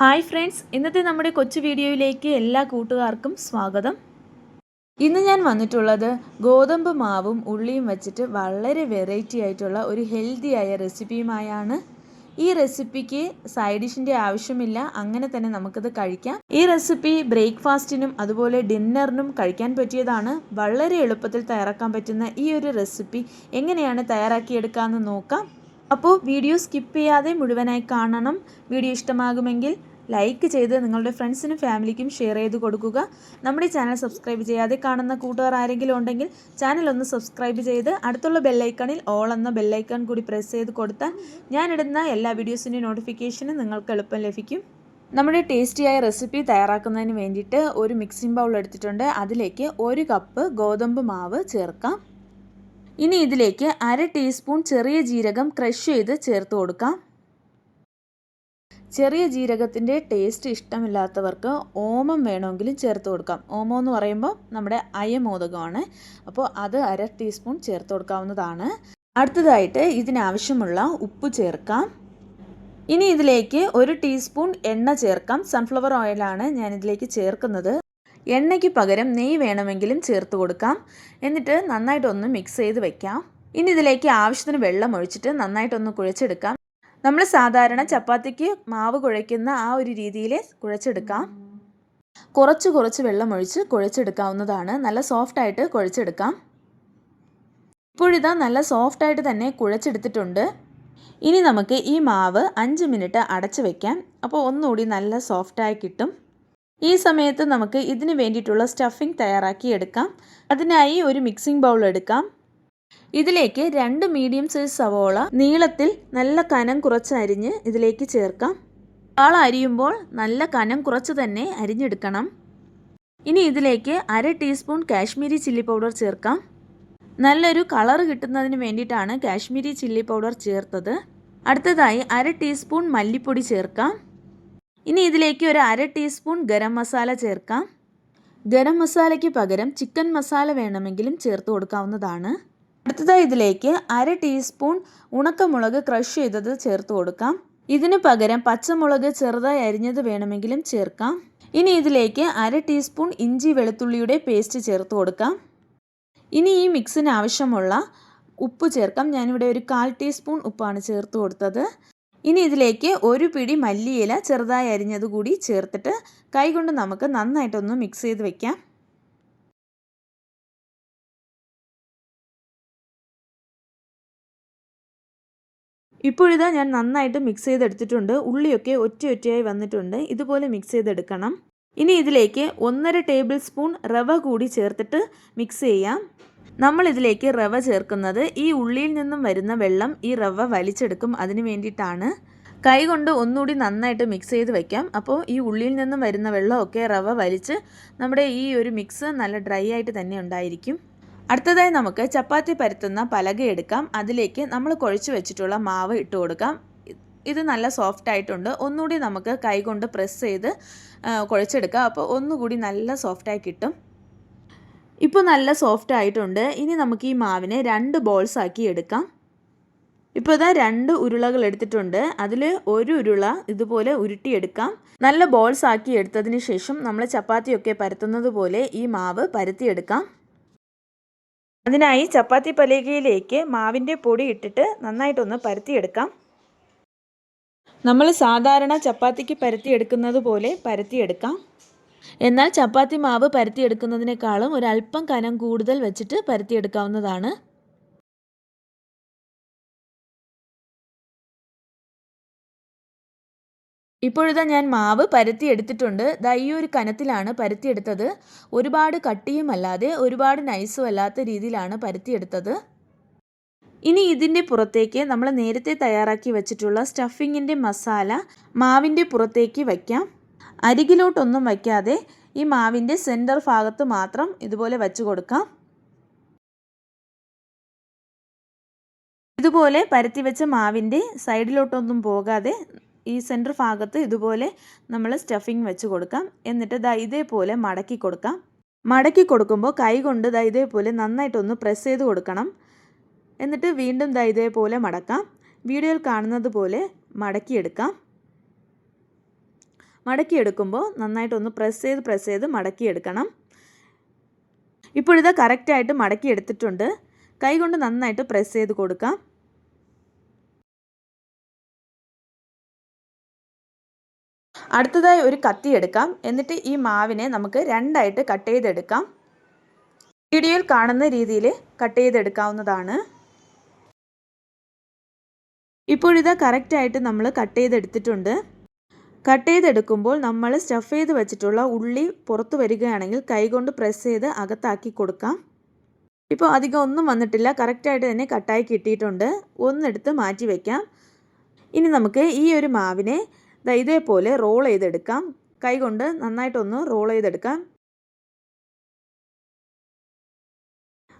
Hi friends ഇന്നത്തെ നമ്മുടെ കൊച്ചു വീഡിയോയിലേക്ക് എല്ലാ കൂട്ടുകാർക്കും സ്വാഗതം. ഇന്ന് ഞാൻ വന്നിട്ടുള്ളത് ഗോതമ്പ് മാവും ഉള്ളിയും വെച്ചിട്ട് വളരെ വെറൈറ്റി ആയിട്ടുള്ള ഒരു ഹെൽത്തി ആയ റെസിപ്പിയുമായാണ് ഈ റെസിപ്പിക്ക് സൈഡ് ഡിഷിന്റെ ആവശ്യമില്ല അങ്ങനെ തന്നെ നമുക്കിത് കഴിക്കാം. ഈ റെസിപ്പി ബ്രേക്ക്ഫാസ്റ്റിനും അതുപോലെ ഡിന്നറിനും കഴിക്കാൻ പറ്റിയതാണ്. വളരെ എളുപ്പത്തിൽ തയ്യാറാക്കാൻ പറ്റുന്ന ഈ ഒരു റെസിപ്പി എങ്ങനെയാണ് തയ്യാറാക്കിയെടുക്കാമെന്ന് നോക്കാം. അപ്പോൾ വീഡിയോ സ്കിപ്പ് ചെയ്യാതെ മുഴുവനായി കാണണം. വീഡിയോ ഇഷ്ടമാകുമെങ്കിൽ ലൈക്ക് ചെയ്ത് നിങ്ങളുടെ ഫ്രണ്ട്സിനും ഫാമിലിക്കും ഷെയർ ചെയ്ത് കൊടുക്കുക. നമ്മുടെ ചാനൽ സബ്സ്ക്രൈബ് ചെയ്യാതെ കാണുന്ന കൂട്ടുകാർ ആരെങ്കിലും ഉണ്ടെങ്കിൽ ചാനൽ ഒന്ന് സബ്സ്ക്രൈബ് ചെയ്ത് അടുത്തുള്ള ബെല്ലൈക്കണിൽ ഓൾ എന്ന ബെല്ലൈക്കൺ കൂടി പ്രസ് ചെയ്ത് കൊടുത്താൽ ഞാനിടുന്ന എല്ലാ വീഡിയോസിന്റെ നോട്ടിഫിക്കേഷനും നിങ്ങൾക്ക് എളുപ്പം ലഭിക്കും. നമ്മുടെ ടേസ്റ്റിയായ റെസിപ്പി തയ്യാറാക്കുന്നതിന് വേണ്ടിയിട്ട് ഒരു മിക്സിംഗ് ബൗൾ എടുത്തിട്ടുണ്ട്. അതിലേക്ക് ഒരു കപ്പ് ഗോതമ്പ് മാവ് ചേർക്കാം. ഇനി ഇതിലേക്ക് അര ടീസ്പൂൺ ചെറിയ ജീരകം ക്രഷ് ചെയ്ത് ചേർത്ത് കൊടുക്കാം. ചെറിയ ജീരകത്തിന്റെ ടേസ്റ്റ് ഇഷ്ടമില്ലാത്തവർക്ക് ഓമം വേണമെങ്കിലും ചേർത്ത് കൊടുക്കാം. ഓമം എന്ന് പറയുമ്പോൾ നമ്മുടെ അയമോദകമാണ്. അപ്പോൾ അത് അര ടീസ്പൂൺ ചേർത്ത് കൊടുക്കാവുന്നതാണ്. അടുത്തതായിട്ട് ഇതിനാവശ്യമുള്ള ഉപ്പ് ചേർക്കാം. ഇനി ഇതിലേക്ക് ഒരു ടീസ്പൂൺ എണ്ണ ചേർക്കാം. സൺഫ്ലവർ ഓയിലാണ് ഞാൻ ഇതിലേക്ക് ചേർക്കുന്നത്. എണ്ണയ്ക്ക് പകരം നെയ്യ് വേണമെങ്കിലും ചേർത്ത് കൊടുക്കാം. എന്നിട്ട് നന്നായിട്ടൊന്ന് മിക്സ് ചെയ്ത് വയ്ക്കാം ഇനി ഇതിലേക്ക് ആവശ്യത്തിന് വെള്ളം ഒഴിച്ചിട്ട് നന്നായിട്ടൊന്ന് കുഴച്ചെടുക്കാം. നമ്മൾ സാധാരണ ചപ്പാത്തിക്ക് മാവ് കുഴയ്ക്കുന്ന ആ ഒരു രീതിയിൽ കുഴച്ചെടുക്കാം. കുറച്ച് കുറച്ച് വെള്ളം ഒഴിച്ച് കുഴച്ചെടുക്കാവുന്നതാണ്. നല്ല സോഫ്റ്റായിട്ട് കുഴച്ചെടുക്കാം. ഇപ്പോഴിതാ നല്ല സോഫ്റ്റായിട്ട് തന്നെ കുഴച്ചെടുത്തിട്ടുണ്ട്. ഇനി നമുക്ക് ഈ മാവ് അഞ്ച് മിനിറ്റ് അടച്ചു വെക്കാം. അപ്പോൾ ഒന്നുകൂടി നല്ല സോഫ്റ്റായി കിട്ടും. ഈ സമയത്ത് നമുക്ക് ഇതിന് വേണ്ടിയിട്ടുള്ള സ്റ്റഫിംഗ് തയ്യാറാക്കി എടുക്കാം. അതിനായി ഒരു മിക്സിംഗ് ബൗൾ എടുക്കാം. ഇതിലേക്ക് രണ്ട് മീഡിയം സൈസ് സവോള നീളത്തിൽ നല്ല കനം കുറച്ച് അരിഞ്ഞ് ഇതിലേക്ക് ചേർക്കാം. സവാള അരിയുമ്പോൾ നല്ല കനം കുറച്ച് തന്നെ അരിഞ്ഞെടുക്കണം. ഇനി ഇതിലേക്ക് അര ടീസ്പൂൺ കാശ്മീരി ചില്ലി പൗഡർ ചേർക്കാം. നല്ലൊരു കളർ കിട്ടുന്നതിന് വേണ്ടിയിട്ടാണ് കാശ്മീരി ചില്ലി പൗഡർ ചേർത്തത്. അടുത്തതായി അര ടീസ്പൂൺ മല്ലിപ്പൊടി ചേർക്കാം. ഇനി ഇതിലേക്ക് ഒരു അര ടീസ്പൂൺ ഗരം മസാല ചേർക്കാം. ഗരം മസാലയ്ക്ക് പകരം ചിക്കൻ മസാല വേണമെങ്കിലും ചേർത്ത് കൊടുക്കാവുന്നതാണ്. അടുത്തതായി ഇതിലേക്ക് അര ടീസ്പൂൺ ഉണക്കമുളക് ക്രഷ് ചെയ്തത് ചേർത്ത് കൊടുക്കാം. ഇതിന് പകരം പച്ചമുളക് ചെറുതായി അരിഞ്ഞത് വേണമെങ്കിലും ചേർക്കാം. ഇനി ഇതിലേക്ക് അര ടീസ്പൂൺ ഇഞ്ചി വെളുത്തുള്ളിയുടെ പേസ്റ്റ് ചേർത്ത് കൊടുക്കാം. ഇനി ഈ മിക്സിന് ആവശ്യമുള്ള ഉപ്പ് ചേർക്കാം. ഞാനിവിടെ ഒരു കാൽ ടീസ്പൂൺ ഉപ്പാണ് ചേർത്ത് കൊടുത്തത്. ഇനി ഇതിലേക്ക് ഒരു പിടി മല്ലിയില ചെറുതായി അരിഞ്ഞത് കൂടി ചേർത്തിട്ട് കൈകൊണ്ട് നമുക്ക് നന്നായിട്ടൊന്ന് മിക്സ് ചെയ്ത് വെക്കാം. ഇപ്പോഴിതാ ഞാൻ നന്നായിട്ട് മിക്സ് ചെയ്തെടുത്തിട്ടുണ്ട്. ഉള്ളിയൊക്കെ ഒറ്റ ഒറ്റയായി വന്നിട്ടുണ്ട്. ഇതുപോലെ മിക്സ് ചെയ്തെടുക്കണം. ഇനി ഇതിലേക്ക് ഒന്നര ടേബിൾ സ്പൂൺ റവ കൂടി ചേർത്തിട്ട് മിക്സ് ചെയ്യാം. നമ്മൾ ഇതിലേക്ക് റവ ചേർക്കുന്നത് ഈ ഉള്ളിയിൽ നിന്നും വരുന്ന വെള്ളം ഈ റവ വലിച്ചെടുക്കും അതിന് വേണ്ടിയിട്ടാണ്. കൈ കൊണ്ട് ഒന്നുകൂടി നന്നായിട്ട് മിക്സ് ചെയ്ത് വെക്കാം. അപ്പോൾ ഈ ഉള്ളിയിൽ നിന്നും വരുന്ന വെള്ളമൊക്കെ റവ വലിച്ച് നമ്മുടെ ഈ ഒരു മിക്സ് നല്ല ഡ്രൈ ആയിട്ട് തന്നെ ഉണ്ടായിരിക്കും. അടുത്തതായി നമുക്ക് ചപ്പാത്തി പരത്തുന്ന പലക എടുക്കാം. അതിലേക്ക് നമ്മൾ കുഴച്ച് വെച്ചിട്ടുള്ള മാവ് ഇട്ട് കൊടുക്കാം. ഇത് നല്ല സോഫ്റ്റ് ആയിട്ടുണ്ട്. ഒന്നുകൂടി നമുക്ക് കൈകൊണ്ട് പ്രസ് ചെയ്ത് കുഴച്ചെടുക്കാം. അപ്പോൾ ഒന്നുകൂടി നല്ല സോഫ്റ്റായി കിട്ടും. ഇപ്പോൾ നല്ല സോഫ്റ്റ് ആയിട്ടുണ്ട്. ഇനി നമുക്ക് ഈ മാവിനെ രണ്ട് ബോൾസ് ആക്കി എടുക്കാം. ഇപ്പോൾ ഇതാ രണ്ട് ഉരുളകൾ എടുത്തിട്ടുണ്ട്. അതിൽ ഒരു ഉരുള ഇതുപോലെ ഉരുട്ടിയെടുക്കാം. നല്ല ബോൾസ് ആക്കി എടുത്തതിന് ശേഷം നമ്മൾ ചപ്പാത്തിയൊക്കെ പരത്തുന്നത് പോലെ ഈ മാവ് പരത്തിയെടുക്കാം. അതിനായി ചപ്പാത്തി പലകയിലേക്ക് മാവിന്റെ പൊടി ഇട്ടിട്ട് നന്നായിട്ടൊന്ന് പരത്തിയെടുക്കാം. നമ്മൾ സാധാരണ ചപ്പാത്തിക്ക് പരത്തിയെടുക്കുന്നത് പോലെ പരത്തിയെടുക്കാം. എന്നാൽ ചപ്പാത്തി മാവ് പരത്തിയെടുക്കുന്നതിനേക്കാളും ഒരല്പം കനം കൂടുതൽ വെച്ചിട്ട് പരത്തിയെടുക്കാവുന്നതാണ്. ഇപ്പോഴിതാ ഞാൻ മാവ് പരത്തി എടുത്തിട്ടുണ്ട്. ദാ ഈ ഒരു കനത്തിലാണ് പരത്തിയെടുത്തത് ഒരുപാട് കട്ടിയും അല്ലാതെ ഒരുപാട് നൈസും അല്ലാത്ത രീതിയിലാണ് പരത്തിയെടുത്തത് ഇനി ഇതിന്റെ പുറത്തേക്ക് നമ്മൾ നേരത്തെ തയ്യാറാക്കി വെച്ചിട്ടുള്ള സ്റ്റഫിങ്ങിന്റെ മസാല മാവിന്റെ പുറത്തേക്ക് വയ്ക്കാം അരികിലോട്ടൊന്നും വയ്ക്കാതെ ഈ മാവിന്റെ സെന്റർ ഭാഗത്ത് മാത്രം ഇതുപോലെ വെച്ച് കൊടുക്കാം. ഇതുപോലെ പരത്തി വെച്ച മാവിന്റെ സൈഡിലോട്ടൊന്നും പോകാതെ ഈ സെന്റർ ഭാഗത്ത് ഇതുപോലെ നമ്മൾ സ്റ്റഫിങ് വെച്ച് കൊടുക്കാം. എന്നിട്ട് ദാ ഇതേപോലെ മടക്കി കൊടുക്കാം. മടക്കി കൊടുക്കുമ്പോൾ കൈ കൊണ്ട് ദാ ഇതേപോലെ നന്നായിട്ടൊന്ന് പ്രസ് ചെയ്ത് കൊടുക്കണം. എന്നിട്ട് വീണ്ടും ദാ ഇതേപോലെ മടക്കാം. വീഡിയോയിൽ കാണുന്നത് പോലെ മടക്കിയെടുക്കാം. മടക്കിയെടുക്കുമ്പോൾ നന്നായിട്ടൊന്ന് പ്രസ് ചെയ്ത് പ്രസ് ചെയ്ത് മടക്കിയെടുക്കണം. ഇപ്പോഴിത് കറക്റ്റായിട്ട് മടക്കിയെടുത്തിട്ടുണ്ട്. കൈ കൊണ്ട് നന്നായിട്ട് പ്രസ് ചെയ്ത് കൊടുക്കാം. അടുത്തതായി ഒരു കത്തി എടുക്കാം. എന്നിട്ട് ഈ മാവിനെ നമുക്ക് രണ്ടായിട്ട് കട്ട് ചെയ്തെടുക്കാം. വീഡിയോയിൽ കാണുന്ന രീതിയിൽ കട്ട് ചെയ്തെടുക്കാവുന്നതാണ്. ഇപ്പോഴിതാ കറക്റ്റായിട്ട് നമ്മൾ കട്ട് ചെയ്തെടുത്തിട്ടുണ്ട്. കട്ട് ചെയ്തെടുക്കുമ്പോൾ നമ്മൾ സ്റ്റഫ് ചെയ്ത് വെച്ചിട്ടുള്ള ഉള്ളി പുറത്ത് വരികയാണെങ്കിൽ കൈകൊണ്ട് പ്രസ് ചെയ്ത് അകത്താക്കി കൊടുക്കാം. ഇപ്പോൾ അധികം ഒന്നും വന്നിട്ടില്ല. കറക്റ്റായിട്ട് തന്നെ കട്ടായി കിട്ടിയിട്ടുണ്ട്. ഒന്നെടുത്ത് മാറ്റി വയ്ക്കാം ഇനി നമുക്ക് ഈ ഒരു മാവിനെ ഇതേപോലെ റോൾ ചെയ്തെടുക്കാം. കൈകൊണ്ട് നന്നായിട്ടൊന്ന് റോൾ ചെയ്തെടുക്കാം.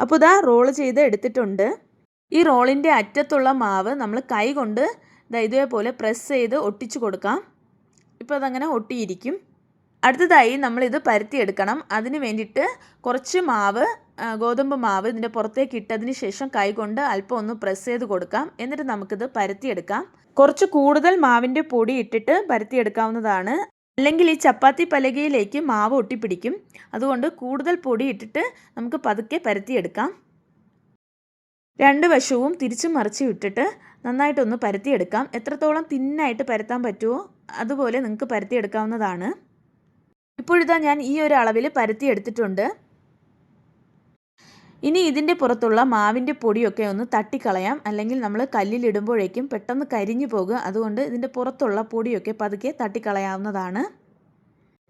അപ്പോൾ ഇതാ റോൾ ചെയ്ത് എടുത്തിട്ടുണ്ട്. ഈ റോളിന്റെ അറ്റത്തുള്ള മാവ് നമ്മൾ കൈകൊണ്ട് കൊണ്ട് ഇതേപോലെ പ്രസ് ചെയ്ത് ഒട്ടിച്ചു കൊടുക്കാം. ഇപ്പോൾ അതങ്ങനെ ഒട്ടിയിരിക്കും. അടുത്തതായി നമ്മളിത് പരത്തിയെടുക്കണം. അതിന് വേണ്ടിയിട്ട് കുറച്ച് മാവ് ഗോതമ്പ് മാവ് ഇതിന്റെ പുറത്തേക്ക് ഇട്ടതിന് ശേഷം കൈകൊണ്ട് അല്പം ഒന്ന് പ്രസ് ചെയ്ത് കൊടുക്കാം. എന്നിട്ട് നമുക്കിത് പരത്തിയെടുക്കാം. കുറച്ച് കൂടുതൽ മാവിന്റെ പൊടി ഇട്ടിട്ട് പരത്തിയെടുക്കാവുന്നതാണ്. അല്ലെങ്കിൽ ഈ ചപ്പാത്തി പലകയിലേക്ക് മാവ് ഒട്ടിപ്പിടിക്കും. അതുകൊണ്ട് കൂടുതൽ പൊടി ഇട്ടിട്ട് നമുക്ക് പതുക്കെ പരത്തിയെടുക്കാം. രണ്ട് വശവും തിരിച്ചു മറിച്ച് ഇട്ടിട്ട് നന്നായിട്ടൊന്ന് പരത്തിയെടുക്കാം. എത്രത്തോളം തിന്നായിട്ട് പരത്താൻ പറ്റുമോ അതുപോലെ നിങ്ങൾക്ക് പരത്തിയെടുക്കാവുന്നതാണ്. ഇപ്പോഴിതാ ഞാൻ ഈ ഒരു അളവിൽ പരത്തിയെടുത്തിട്ടുണ്ട്. ഇനി ഇതിന്റെ പുറത്തുള്ള മാവിന്റെ പൊടിയൊക്കെ ഒന്ന് തട്ടിക്കളയാം. അല്ലെങ്കിൽ നമ്മൾ കല്ലിലിടുമ്പോഴേക്കും പെട്ടെന്ന് കരിഞ്ഞു പോകുക. അതുകൊണ്ട് ഇതിന്റെ പുറത്തുള്ള പൊടിയൊക്കെ പതുക്കെ തട്ടിക്കളയാവുന്നതാണ്.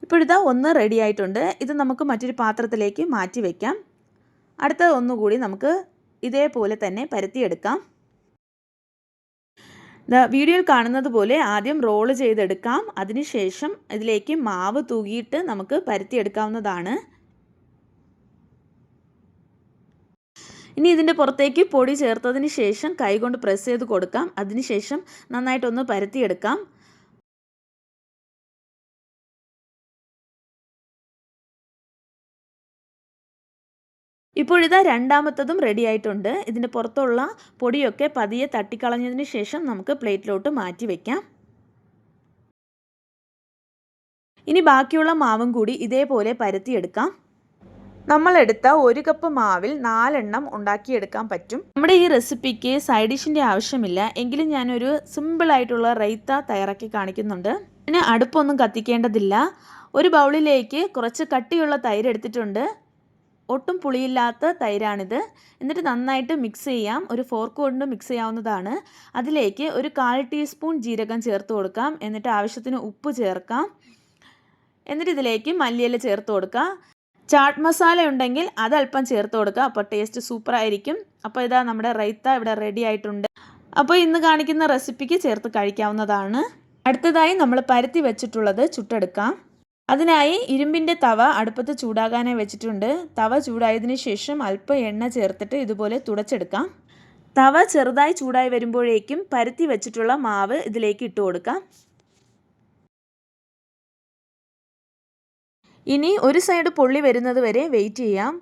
ഇപ്പോഴിതാ ഒന്ന് റെഡി ആയിട്ടുണ്ട്. ഇത് നമുക്ക് മറ്റൊരു പാത്രത്തിലേക്ക് മാറ്റി വയ്ക്കാം അടുത്ത ഒന്നുകൂടി നമുക്ക് ഇതേപോലെ തന്നെ പരത്തിയെടുക്കാം. വീഡിയോയിൽ കാണുന്നത് പോലെ ആദ്യം റോൾ ചെയ്തെടുക്കാം. അതിനുശേഷം ഇതിലേക്ക് മാവ് തൂകിയിട്ട് നമുക്ക് പരത്തിയെടുക്കാവുന്നതാണ്. ഇനി ഇതിന്റെ പുറത്തേക്ക് പൊടി ചേർത്തതിന് ശേഷം കൈകൊണ്ട് പ്രസ് ചെയ്ത് കൊടുക്കാം. അതിനുശേഷം നന്നായിട്ടൊന്ന് പരത്തിയെടുക്കാം. ഇപ്പോഴിതാ രണ്ടാമത്തതും റെഡി ആയിട്ടുണ്ട്. ഇതിന്റെ പുറത്തുള്ള പൊടിയൊക്കെ പതിയെ തട്ടിക്കളഞ്ഞതിന് ശേഷം നമുക്ക് പ്ലേറ്റിലോട്ട് മാറ്റി വയ്ക്കാം ഇനി ബാക്കിയുള്ള മാവും കൂടി ഇതേപോലെ പരത്തിയെടുക്കാം. നമ്മളെടുത്ത ഒരു കപ്പ് മാവിൽ നാലെണ്ണം ഉണ്ടാക്കിയെടുക്കാൻ പറ്റും. നമ്മുടെ ഈ റെസിപ്പിക്ക് സൈഡ് ഡിഷിന്റെ ആവശ്യമില്ല. എങ്കിലും ഞാനൊരു സിമ്പിളായിട്ടുള്ള റൈത്ത തയ്യാറാക്കി കാണിക്കുന്നുണ്ട്. ഇതിന് അടുപ്പൊന്നും കത്തിക്കേണ്ടതില്ല. ഒരു ബൗളിലേക്ക് കുറച്ച് കട്ടിയുള്ള തൈര് എടുത്തിട്ടുണ്ട്. ഒട്ടും പുളിയില്ലാത്ത തൈരാണിത്. എന്നിട്ട് നന്നായിട്ട് മിക്സ് ചെയ്യാം. ഒരു ഫോർക്ക് കൊണ്ട് മിക്സ് ചെയ്യാവുന്നതാണ്. അതിലേക്ക് ഒരു കാൽ ടീസ്പൂൺ ജീരകം ചേർത്ത് കൊടുക്കാം. എന്നിട്ട് ആവശ്യത്തിന് ഉപ്പ് ചേർക്കാം. എന്നിട്ട് ഇതിലേക്ക് മല്ലിയില ചേർത്ത് കൊടുക്കുക ചാട്ട് മസാല ഉണ്ടെങ്കിൽ അത് അല്പം ചേർത്ത് കൊടുക്കുക. അപ്പോൾ ടേസ്റ്റ് സൂപ്പർ ആയിരിക്കും. അപ്പോൾ ഇതാ നമ്മുടെ റൈത്ത ഇവിടെ റെഡി ആയിട്ടുണ്ട്. അപ്പോൾ ഇന്ന് കാണിക്കുന്ന റെസിപ്പിക്ക് ചേർത്ത് കഴിക്കാവുന്നതാണ്. അടുത്തതായി നമ്മൾ പരത്തി വെച്ചിട്ടുള്ളത് ചുട്ടെടുക്കാം. അതിനായി ഇരുമ്പിന്റെ തവ അടുപ്പത്ത് ചൂടാകാനായി വെച്ചിട്ടുണ്ട്. തവ ചൂടായതിനു ശേഷം അല്പം എണ്ണ ചേർത്തിട്ട് ഇതുപോലെ തുടച്ചെടുക്കാം. തവ ചെറുതായി ചൂടായി വരുമ്പോഴേക്കും പരത്തി വെച്ചിട്ടുള്ള മാവ് ഇതിലേക്ക് ഇട്ട് കൊടുക്കാം. ഇനി ഒരു സൈഡ് പൊള്ളി വരുന്നത് വരെ വെയിറ്റ് ചെയ്യാം.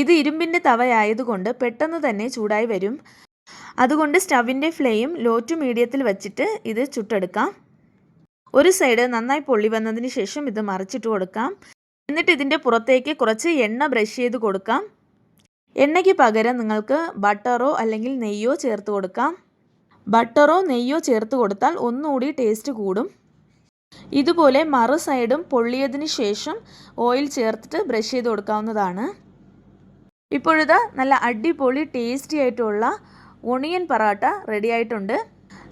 ഇത് ഇരുമ്പിന്റെ തവയായതുകൊണ്ട് പെട്ടെന്ന് തന്നെ ചൂടായി വരും. അതുകൊണ്ട് സ്റ്റവിന്റെ ഫ്ലെയിം ലോ ടു മീഡിയത്തിൽ വെച്ചിട്ട് ഇത് ചുട്ടെടുക്കാം. ഒരു സൈഡ് നന്നായി പൊള്ളി വന്നതിന് ശേഷം ഇത് മറിച്ചിട്ട് കൊടുക്കാം. എന്നിട്ട് ഇതിന്റെ പുറത്തേക്ക് കുറച്ച് എണ്ണ ബ്രഷ് ചെയ്ത് കൊടുക്കാം. എണ്ണയ്ക്ക് പകരം നിങ്ങൾക്ക് ബട്ടറോ അല്ലെങ്കിൽ നെയ്യോ ചേർത്ത് കൊടുക്കാം. ബട്ടറോ നെയ്യോ ചേർത്ത് കൊടുത്താൽ ഒന്നുകൂടി ടേസ്റ്റ് കൂടും. ഇതുപോലെ മറു സൈഡും പൊള്ളിയതിന് ശേഷം ഓയിൽ ചേർത്തിട്ട് ബ്രഷ് ചെയ്ത് കൊടുക്കാവുന്നതാണ്. ഇപ്പോഴിത് നല്ല അടിപൊളി ടേസ്റ്റി ആയിട്ടുള്ള ഒണിയൻ പറാട്ട റെഡി ആയിട്ടുണ്ട്.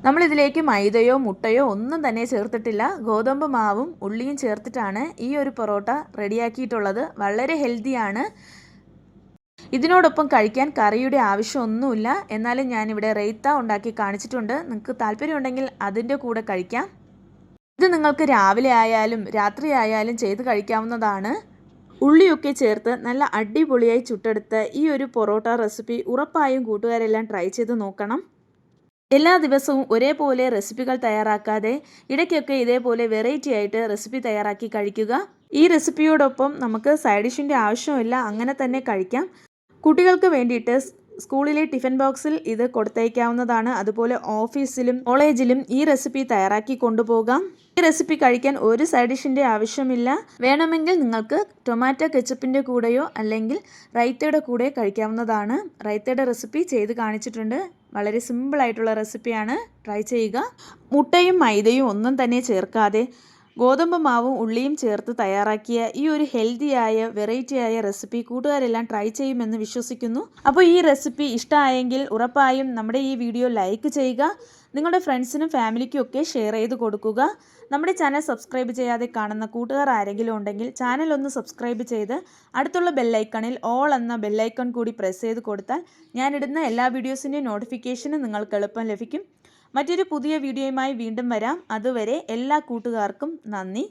നമ്മളിതിലേക്ക് മൈദയോ മുട്ടയോ ഒന്നും തന്നെ ചേർത്തിട്ടില്ല. ഗോതമ്പ് മാവും ഉള്ളിയും ചേർത്തിട്ടാണ് ഈ ഒരു പൊറോട്ട റെഡിയാക്കിയിട്ടുള്ളത് വളരെ ഹെൽത്തിയാണ് ഇതിനോടൊപ്പം കഴിക്കാൻ കറിയുടെ ആവശ്യമൊന്നുമില്ല. എന്നാലും ഞാനിവിടെ റെയ്ത്ത ഉണ്ടാക്കി കാണിച്ചിട്ടുണ്ട്. നിങ്ങൾക്ക് താല്പര്യമുണ്ടെങ്കിൽ അതിന്റെ കൂടെ കഴിക്കാം. ഇത് നിങ്ങൾക്ക് രാവിലെ ആയാലും രാത്രി ആയാലും ചെയ്ത് കഴിക്കാവുന്നതാണ്. ഉള്ളിയൊക്കെ ചേർത്ത് നല്ല അടിപൊളിയായി ചുട്ടെടുത്ത ഈ ഒരു പൊറോട്ട റെസിപ്പി ഉറപ്പായും കൂട്ടുകാരെല്ലാം ട്രൈ ചെയ്ത് നോക്കണം. എല്ലാ ദിവസവും ഒരേപോലെ റെസിപ്പികൾ തയ്യാറാക്കാതെ ഇടയ്ക്കൊക്കെ ഇതേപോലെ വെറൈറ്റി ആയിട്ട് റെസിപ്പി തയ്യാറാക്കി കഴിക്കുക. ഈ റെസിപ്പിയോടൊപ്പം നമുക്ക് സൈഡ് ഡിഷിന്റെ ആവശ്യമില്ല അങ്ങനെ തന്നെ കഴിക്കാം. കുട്ടികൾക്ക് വേണ്ടിയിട്ട് സ്കൂളിലെ ടിഫിൻ ബോക്സിൽ ഇത് കൊടുത്തയക്കാവുന്നതാണ് അതുപോലെ ഓഫീസിലും കോളേജിലും ഈ റെസിപ്പി തയ്യാറാക്കി കൊണ്ടുപോകാം. ഈ റെസിപ്പി കഴിക്കാൻ ഒരു സൈഡ് ഡിഷിന്റെ ആവശ്യമില്ല. വേണമെങ്കിൽ നിങ്ങൾക്ക് ടൊമാറ്റോ കെച്ചപ്പിന്റെ കൂടെയോ അല്ലെങ്കിൽ റൈത്തയുടെ കൂടെ കഴിക്കാവുന്നതാണ്. റൈത്തയുടെ റെസിപ്പി ചെയ്ത് കാണിച്ചിട്ടുണ്ട്. വളരെ സിമ്പിളായിട്ടുള്ള റെസിപ്പിയാണ് ട്രൈ ചെയ്യുക. മുട്ടയും മൈദയും ഒന്നും തന്നെ ചേർക്കാതെ ഗോതമ്പ് മാവും ഉള്ളിയും ചേർത്ത് തയ്യാറാക്കിയ ഈ ഒരു ഹെൽത്തിയായ വെറൈറ്റിയായ റെസിപ്പി കൂട്ടുകാരെല്ലാം ട്രൈ ചെയ്യുമെന്ന് വിശ്വസിക്കുന്നു. അപ്പോൾ ഈ റെസിപ്പി ഇഷ്ടമായെങ്കിൽ ഉറപ്പായും നമ്മുടെ ഈ വീഡിയോ ലൈക്ക് ചെയ്യുക. നിങ്ങളുടെ ഫ്രണ്ട്സിനും ഫാമിലിക്കും ഒക്കെ ഷെയർ ചെയ്ത് കൊടുക്കുക. നമ്മുടെ ചാനൽ സബ്സ്ക്രൈബ് ചെയ്യാതെ കാണുന്ന കൂട്ടുകാർ ആരെങ്കിലും ഉണ്ടെങ്കിൽ ചാനൽ ഒന്ന് സബ്സ്ക്രൈബ് ചെയ്ത് അടുത്തുള്ള ബെല്ലൈക്കണിൽ ഓൾ എന്ന ബെല്ലൈക്കൺ കൂടി പ്രസ് ചെയ്ത് കൊടുത്താൽ ഞാനിടുന്ന എല്ലാ വീഡിയോസിന്റെയും നോട്ടിഫിക്കേഷനും നിങ്ങൾക്ക് എളുപ്പം ലഭിക്കും. മറ്റൊരു പുതിയ വീഡിയോയുമായി വീണ്ടും വരാം. അതുവരെ എല്ലാ കൂട്ടുകാർക്കും നന്ദി.